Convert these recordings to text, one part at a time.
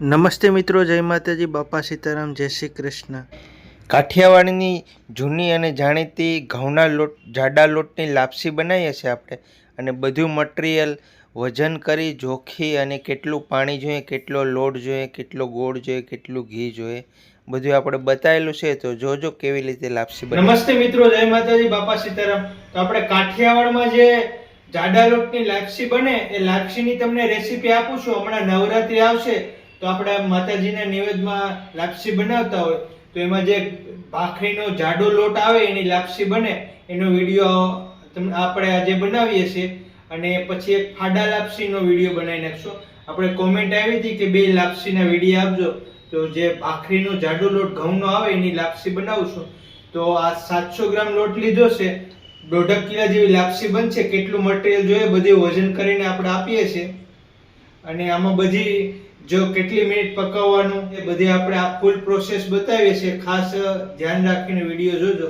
નમસ્તે મિત્રો જય માતાજી બાપા સીતારામ જય શ્રી કૃષ્ણ. કાઠિયાવાડની જૂની અને જાણીતી ઘઉંના લોટ જાડા લોટની લાપસી બનાવીએ છીએ આપણે. અને બધું મટીરિયલ વજન કરી જોખી અને કેટલું પાણી જોઈએ કેટલો લોટ જોઈએ કેટલો ગોળ જોઈએ કેટલું ઘી જોઈએ બધું આપણે બતાવેલું છે. તો જોજો કેવી રીતે લાપસી બને નમસ્તે મિત્રો જય માતાજી બાપા સીતારામ. તો આપણે કાઠિયાવાડમાં જે જાડા લોટની લાપસી બને એ લાપસીની તમને રેસીપી આપું છું. હમણાં નવરાત્રી આવશે. તો આપણે માતાજીના નિવેદમાં લાપસી બનાવતા હોય, તો એમાં જે ભાખરીનો જાડો લોટ આવે, એની લાપસી બને. એનો વીડિયો આપણે આજે બનાવીએ છીએ. અને પછી એક ફાડા લાપસીનો વીડિયો બનાવી નાખશો. આપણે કોમેન્ટ આવી હતી કે બે લાપસીના વીડિયો આપજો. તો જે ભાખરીનો જાડો લોટ ઘઉંનો આવે, એની લાપસી બનાવશું. તો આ સાતસો ગ્રામ લોટ લીધો છે. દોઢક કિલા જેવી લાપસી બનશે. કેટલું મટીરિયલ જોઈએ, બધું વજન કરીને આપણે આપીએ છીએ. અને આમાં બધી જો કેટલી મિનિટ પકાવવાનું એ બધી આપણે આ ફૂલ પ્રોસેસ બતાવીએ છીએ. ખાસ ધ્યાન રાખીને વીડિયો જોજો.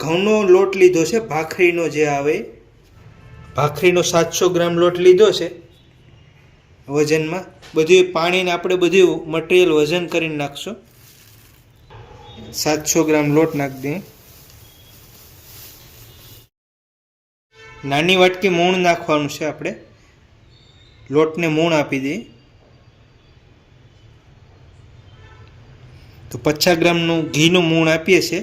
ઘઉંનો લોટ લીધો છે, ભાખરીનો જે આવે. ભાખરીનો સાતસો ગ્રામ લોટ લીધો છે, વજનમાં. બધું પાણીને આપણે બધું મટીરિયલ વજન કરીને નાખશું. સાતસો ગ્રામ લોટ નાખી દઈએ. નાની વાટકી મૂણ નાખવાનું છે આપણે. લોટને મૂણ આપી દઈએ તો પચાસ ગ્રામનું ઘીનું મૂણ આપીએ છીએ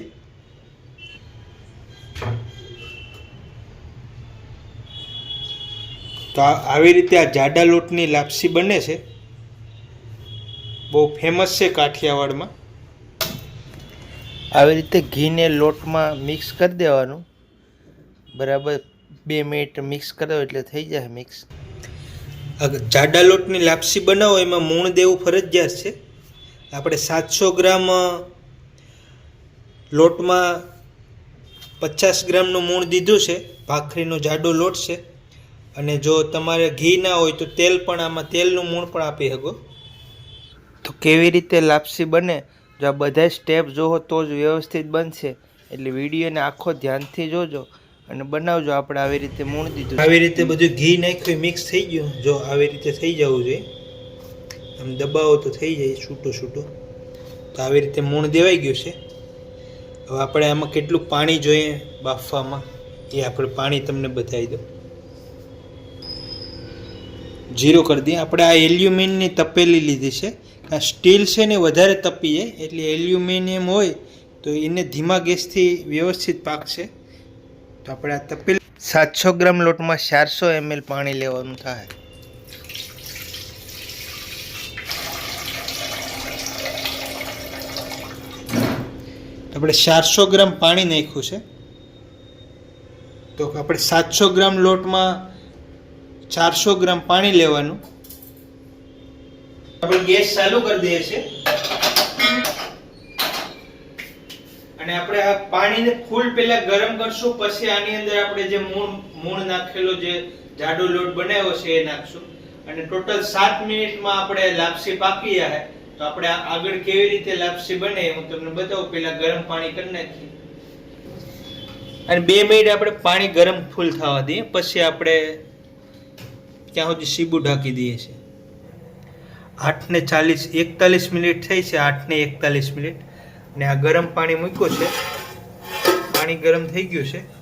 તો આવી રીતે આ જાડા લોટની લાપસી બને છે. બહુ ફેમસ છે કાઠિયાવાડમાં. આવી રીતે ઘીને લોટમાં મિક્સ કરી દેવાનું. બરાબર બે મિનિટ મિક્સ કરી એટલે થઈ જાય મિક્સ જાડા લોટની લાપસી બનાવો, એમાં મૂણ દેવું ફરજિયાત છે. આપણે સાતસો ગ્રામ લોટમાં પચાસ ગ્રામનું મૂણ દીધું છે. ભાખરીનો જાડો લોટ છે. અને જો તમારે ઘી ના હોય તો તેલ પણ, આમાં તેલનું મૂણ પણ આપી શકો. તો કેવી રીતે લાપસી બને? જો આ બધા સ્ટેપ જોવો તો જ વ્યવસ્થિત બનશે. એટલે વિડીયોને આખો ધ્યાનથી જોજો. અને બનાવજો આપણે આવી રીતે મૂણ દીધું આવી રીતે બધું ઘી નાખ્યું મિક્સ થઈ ગયું. જો આવી રીતે થઈ જવું જોઈએ. આમ દબાવો તો થઈ જાય, છૂટું છૂટું. તો આવી રીતે મૂણ દેવાઈ ગયું છે. હવે આપણે આમાં કેટલું પાણી જોઈએ બાફવામાં, એ આપણે પાણી તમને બતાવી દો જીરો કરી દઈએ. આપણે આ એલ્યુમિનની તપેલી લીધી છે. આ સ્ટીલ છે ને વધારે તપી જાય, એટલે એલ્યુમિનિયમ હોય તો એને ધીમા ગેસથી વ્યવસ્થિત પાકશે. તો આપણે આ તપેલ સાતસો ગ્રામ લોટમાં ચારસો એમએલ પાણી લેવાનું થાય. આપણે ચારસો ગ્રામ પાણી નાખ્યું છે. તો આપણે સાતસો ગ્રામ લોટમાં ચારસો ગ્રામ પાણી લેવાનું. આપણે ગેસ ચાલુ કરી દઈએ છીએ. અને આપણે આ પાણીને ફૂલ પહેલા ગરમ કરશું, પછી આની અંદર આપણે જે મૂળ મૂળ નાખેલો જે જાડો લોટ બનાવ્યો છે એ નાખશું. અને ટોટલ સાત મિનિટમાં આપણે લાપસી પાકી જાય તો આપણે આગળ કેવી રીતે લાપસી બને હું તમને બતાવું. પહેલા ગરમ પાણી કરી નાખીએ. અને બે મિનિટ આપણે પાણી ગરમ ફૂલ થવા દઈએ, પછી આપણે ત્યાં સુધી સીબું ઢાંકી દઈએ છીએ. આઠને ચાલીસ, એકતાલીસ મિનિટ થઈ છે, આઠને એકતાલીસ મિનિટ. ને આ ગરમ પાણી મૂક્યું છે. પાણી ગરમ થઈ ગયું છે.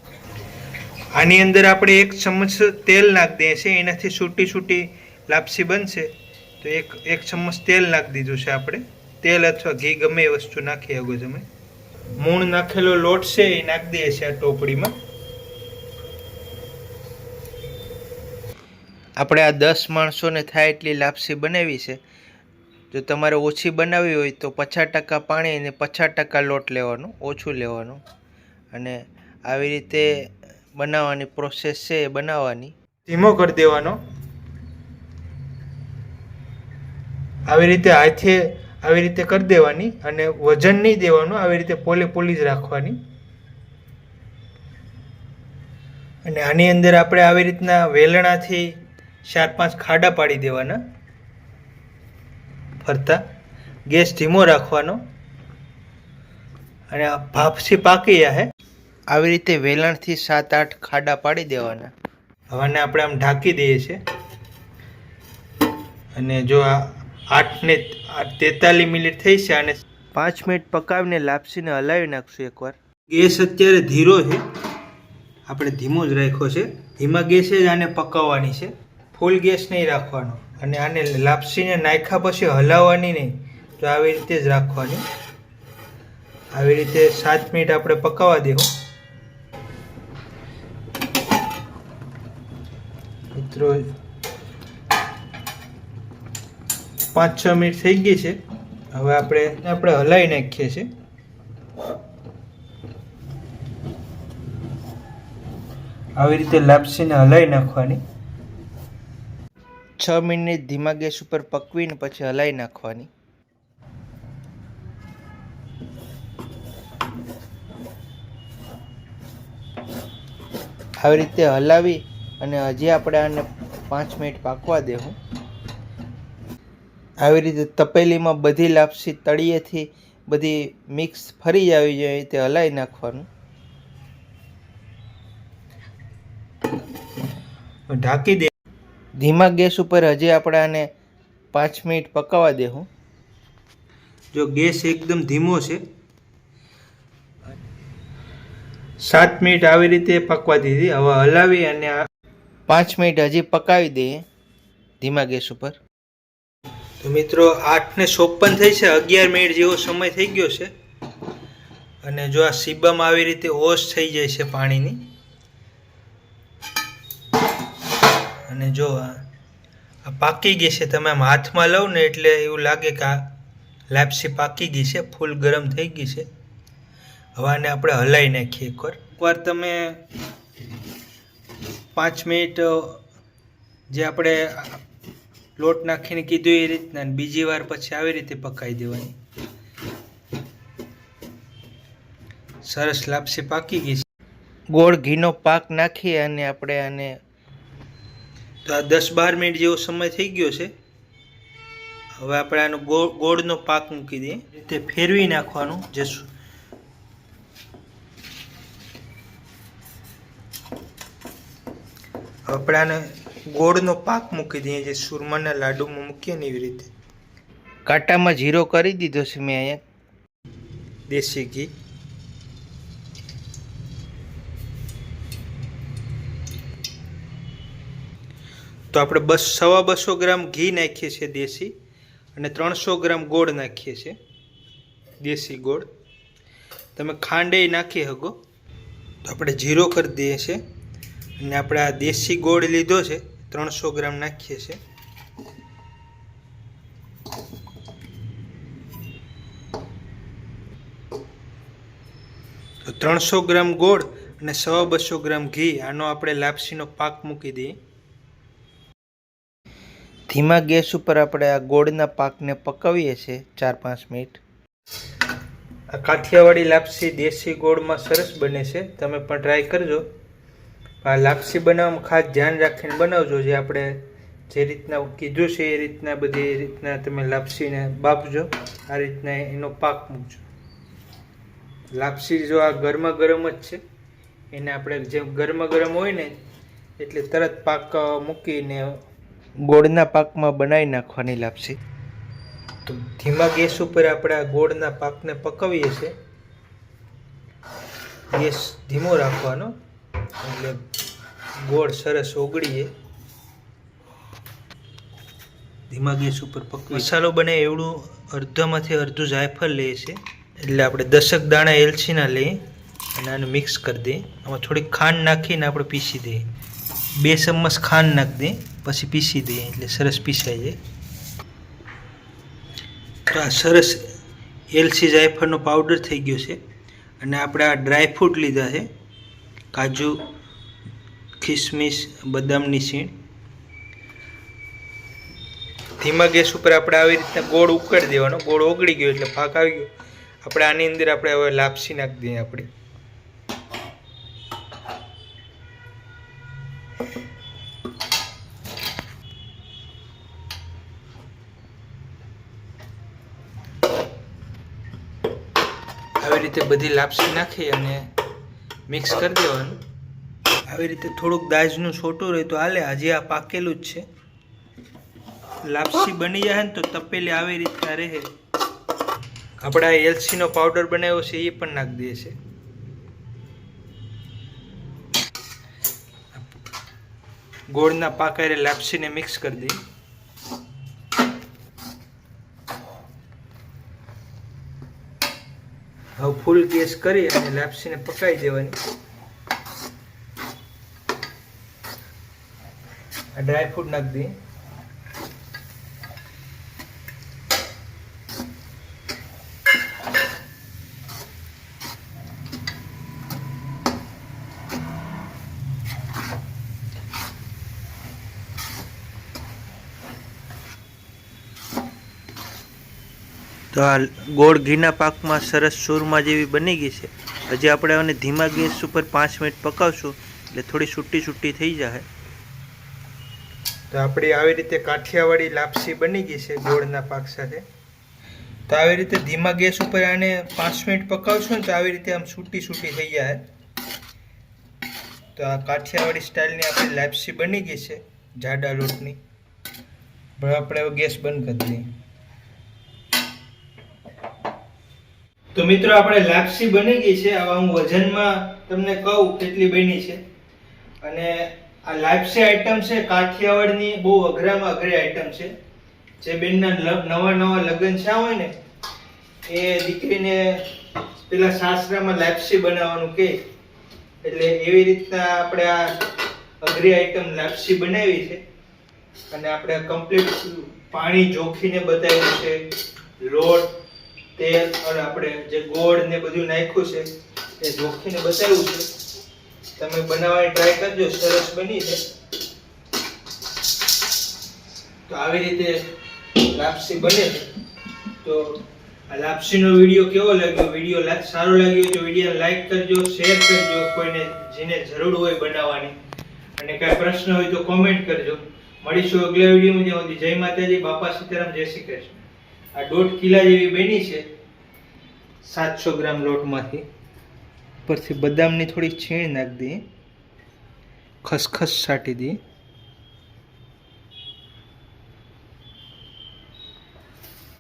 આની અંદર આપણે એક ચમચ તેલ નાખી દઈએ છીએ. એનાથી છૂટી છૂટી લાપસી બનશે. તો એક એક ચમચ તેલ નાખી દીધું છે આપણે. તેલ અથવા ઘી ગમે એ વસ્તુ નાખી આગો તમે. મૂળ નાખેલો લોટ છે એ નાખી દઈએ છીએ આ ટોપડીમાં. આપણે આ દસ માણસોને થાય એટલી લાપસી બનાવી છે. જો તમારે ઓછી બનાવવી હોય તો પચાસ ટકા પાણી અને પચાસ ટકા લોટ લેવાનું, ઓછું લેવાનું. અને આવી રીતે બનાવવાની પ્રોસેસ છે એ બનાવવાની. ધીમો કરી દેવાનો. આવી રીતે હાથે આવી રીતે કરી દેવાની અને વજન નહીં દેવાનું, આવી રીતે પોલે પોલી જ રાખવાની. અને આની અંદર આપણે આવી રીતના વેલણાથી ચાર પાંચ ખાડા પાડી દેવાના. ફરતા ગેસ ધીમો રાખવાનો. અને ભાપસી પાકી જાહે આવી રીતે વેલણથી સાત આઠ ખાડા પાડી દેવાના. હવાને આપણે આમ ઢાંકી દઈએ છીએ. અને જો આ આઠ ને તેતાલીસ મિનિટ થઈ છે અને પાંચ મિનિટ પકાવીને લાપસીને હલાવી નાખશું એકવાર. ગેસ અત્યારે ધીરો છે. આપણે ધીમો જ રાખ્યો છે. ધીમા ગેસે જ આને પકાવવાની છે. ફૂલ ગેસ નહીં રાખવાનો. અને આને લાપસીને નાખ્યા પછી હલાવવાની નહીં. તો આવી રીતે જ રાખવાની. આવી રીતે સાત મિનિટ આપણે પકાવવા દેવું. મિત્રો, પાંચ છ મિનિટ થઈ ગઈ છે. હવે આપણે આપણે હલાવી નાખીએ છીએ. આવી રીતે લાપસીને હલાવી નાખવાની. છ મિનિટ ધીમા ગેસ ઉપર પકવીને પછી હલાવી નાખવાની. આવી રીતે હલાવી અને હજી આપણે આને પાંચ મિનિટ પાકવા દેવું. આવી રીતે તપેલીમાં બધી લાપસી તળિયેથી બધી મિક્સ ફરી આવી જાય તે હલાવી નાખવાનું. ઢાંકી દે ધીમા ગેસ ઉપર હજી આપણે આને પાંચ મિનિટ પકાવવા દેવું જો ગેસ એકદમ ધીમો છે સાત મિનિટ આવી રીતે પકવા દીધી. હવે હલાવી અને પાંચ મિનિટ હજી પકાવી દઈએ ધીમા ગેસ ઉપર. તો મિત્રો આઠને ચોપન થઈ છે. અગિયાર મિનિટ જેવો સમય થઈ ગયો છે. અને જો આ સીબામાં આવી રીતે ઓશ થઈ જાય છે પાણીની અને જો આ પાકી ગઈ છે, તમે આમ હાથમાં લઉં ને એટલે એવું લાગે કે આ લાપસી પાકી ગઈ છે, ફૂલ ગરમ થઈ ગઈ છે. હવે આને આપણે હલાવી નાખીએ એકવાર એકવાર તમે પાંચ મિનિટ જે આપણે લોટ નાખીને કીધું એ રીતના બીજી વાર પછી આવી રીતે પકાવી દેવાની. સરસ લાપસી પાકી ગઈ છે. ગોળ ઘીનો પાક નાખી અને આપણે આને તો આ દસ બાર મિનિટ જેવો સમય થઈ ગયો છે. હવે આપણે આનો ગોળ ગોળનો પાક મૂકી દઈએ. તે ફેરવી નાખવાનું જે આપણે આને ગોળનો પાક મૂકી દઈએ જે સુરમાના લાડુમાં મૂકીએ ને એવી રીતે. કાંટામાં જીરો કરી દીધો છે મેં અહીંયા. દેશી ઘી. તો આપણે બસ સવા બસો ગ્રામ ઘી નાખીએ છીએ દેશી અને ત્રણસો ગ્રામ ગોળ નાખીએ છીએ દેશી ગોળ. તમે ખાંડે નાખી શકો. તો આપણે જીરો કરી દઈએ છીએ અને આપણે આ દેશી ગોળ લીધો છે ત્રણસો ગ્રામ નાખીએ છીએ. તો ત્રણસો ગ્રામ ગોળ અને સવા બસો ગ્રામ ઘી, આનો આપણે લાપસીનો પાક મૂકી દઈએ. ધીમા ગેસ ઉપર આપણે આ ગોળના પાકને પકાવીએ છીએ ચાર પાંચ મિનિટ. આ કાઠિયાવાડી લાપસી દેશી ગોળમાં સરસ બને છે. તમે પણ ટ્રાય કરજો. આ લાપસી બનાવવામાં ખાસ ધ્યાન રાખીને બનાવજો. જે આપણે જે રીતના કીધું છે એ રીતના બધી રીતના તમે લાપસીને બાફજો. આ રીતના એનો પાક મૂકજો. લાપસી જો આ ગરમા ગરમ જ છે. એને આપણે જેમ ગરમા ગરમ હોય ને, એટલે તરત પાક મૂકીને ગોળના પાકમાં બનાવી નાખવાની લાપસી. તો ધીમા ગેસ ઉપર આપણે આ ગોળના પાકને પકવીએ છીએ. ગેસ ધીમો રાખવાનો. એટલે ગોળ સરસ ઓગળીએ. ધીમા ગેસ ઉપર પક મસાલો બને એવડું અડધામાંથી અડધું જાયફળ લઈએ છીએ. એટલે આપણે દસક દાણા એલચીના લઈએ અને આને મિક્સ કરી દઈએ. આમાં થોડીક ખાંડ નાખીને આપણે પીસી દઈએ. બે ચમચ ખાંડ નાખી દઈએ. પછી પીસી દઈએ, એટલે સરસ પીસાઈ જાય. આ સરસ એલસી જાયફળનો પાવડર થઈ ગયો છે. અને આપણે આ ડ્રાય ફ્રૂટ લીધા છે. કાજુ, ખિસમિસ, બદામની સીણ ધીમા ગેસ ઉપર આપણે આવી રીતના ગોળ ઉકળી દેવાનો. ગોળ ઓગળી ગયો, એટલે પાક આવી ગયો. આપણે આની અંદર આપણે હવે લાપસી નાખી દઈએ આપણે. આવી રીતે બધી લાપસી નાખી અને મિક્સ કરી દેવાનું. આવી રીતે થોડુંક દાજનું છોટું રહે તો હાલે, હજી આ પાકેલું જ છે. લાપસી બની જાય ને તો તપેલી આવી રીતના રહે. આપણે આ એલચીનો પાવડર બનાવ્યો છે, એ પણ નાખી દઈએ છે. ગોળના પાકારે લાપસીને મિક્સ કરી દઈએ. હવે ફૂલ ગેસ કરી અને લાપસીને પકાવી દેવાની. આ ડ્રાયફ્રૂટ નાખી દઈએ. તો આ ગોળ ઘીના પાકમાં સરસ સૂરમાં જેવી બની ગઈ છે. હજી આપણે આને ધીમા ગેસ ઉપર પાંચ મિનિટ પકાવશું, એટલે થોડી છૂટી છૂટી થઈ જાય તો આપણી આવી રીતે કાઠિયાવાડી લાપસી બની ગઈ છે ગોળના પાક સાથે. તો આવી રીતે ધીમા ગેસ ઉપર આને પાંચ મિનિટ પકાવશું ને તો આવી રીતે આમ છૂટી છૂટી થઈ જાય તો આ કાઠિયાવાડી સ્ટાઇલની આપણી લાપસી બની ગઈ છે જાડા લોટની. પણ આપણે ગેસ બંધ કરી દઈએ. તો મિત્રો, આપણે લાપસી બની ગઈ છે. હવે હું વજનમાં તમને કહું કેટલી બની છે. અને આ લાપસી આઈટમ છે, કાઠિયાવાડની બહુ અઘરામાં અઘરી આઈટમ છે. જે બેનના નવા નવા લગ્ન થયા હોય ને, એ દીકરીને પેલા સાસરામાં લાપસી બનાવવાનું કહે એટલે એવી રીતના આપણે આ અઘરી આઈટમ લાપસી બનાવી છે. અને આપણે કમ્પ્લીટ પાણી જોખીને બતાવ્યું છે. લોટ તેલ અને આપણે જે ગોળ ને બધું નાખ્યું છે, એ જોખીને બતાવ્યું છે. તમે બનાવવાની ટ્રાય કરજો, સરસ બની છે તો આવી રીતે લાપસી બને છે. તો આ લાપસીનો વીડિયો કેવો લાગ્યો? વીડિયો સારો લાગ્યો તો વીડિયો લાઈક કરજો શેર કરજો, કોઈને જેને જરૂર હોય બનાવવાની. અને કાંઈ પ્રશ્ન હોય તો કોમેન્ટ કરજો. મળીશું અગલા વિડીયોમાં જ્યાં સુધી. જય માતાજી, બાપા સીતારામ, જય શ્રી કૃષ્ણ. આ દોઢ કિલા જેવી બની છે. સાતસો ગ્રામ લોટમાંથી. ઉપરથી બદામની થોડી છીણ નાખી દઈએ ખસખસ છાંટી દઈએ